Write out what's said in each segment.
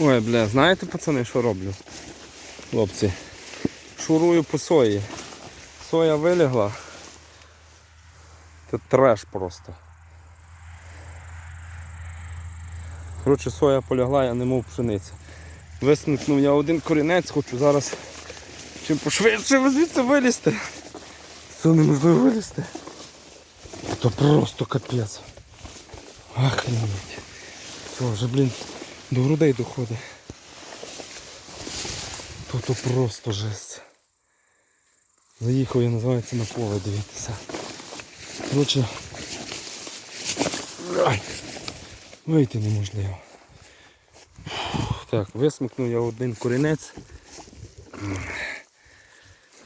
Ой, бля, знаєте, пацани, що роблю? Хлопці. Шурую по сої. Соя вилягла. Це треш просто. Коротше, соя полягла, я не мов пшениця. Висмикнув я один корінець, хочу зараз чим пошвидше звідси вилізти. Це неможливо вилізти. То просто капець. Охренеть. Все, вже, блін, до грудей доходить. То просто жесть. Заїхав я, називається, на поле дивитися. Коротше. Вийти неможливо. Так, висмикнув я один корінець.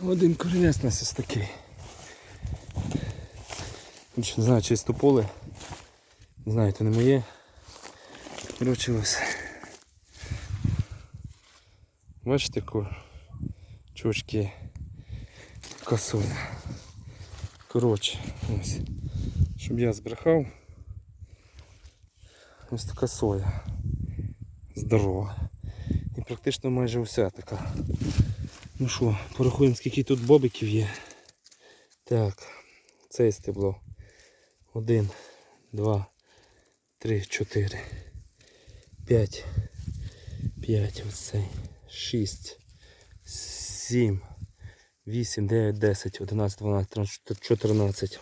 Один корінець у нас ось такий. Не знаю, чисто поле. Не знаю, то не моє. Ось. Бачите, чучки косуля. Коротше, ось. Щоб я збрехав. Ось така соя. Здорова. І практично майже вся така. Ну що, порахуємо, скільки тут бобиків є. Так, це стебло. Один, два, три, чотири, п'ять, п'ять, оцей, шість, сім, вісім, дев'ять, десять, одинадцять, дванадцять, тринадцять, чотирнадцять.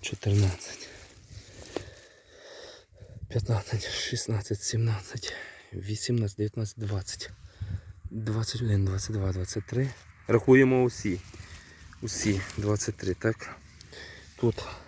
Чотирнадцять. 15, 16, 17, 18, 19, 20, 21, 22, 23. Рахуємо усі. Усі 23, так? Тут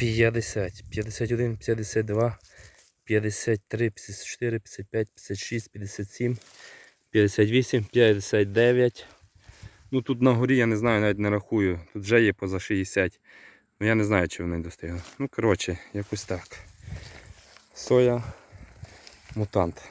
50, 51, 52, 53, 54, 55, 56, 57, 58, 59. Ну тут на горі я не знаю, навіть не рахую. Тут вже є поза 60. Ну я не знаю, чи вони достигли. Ну коротше, якось так. Соя мутант.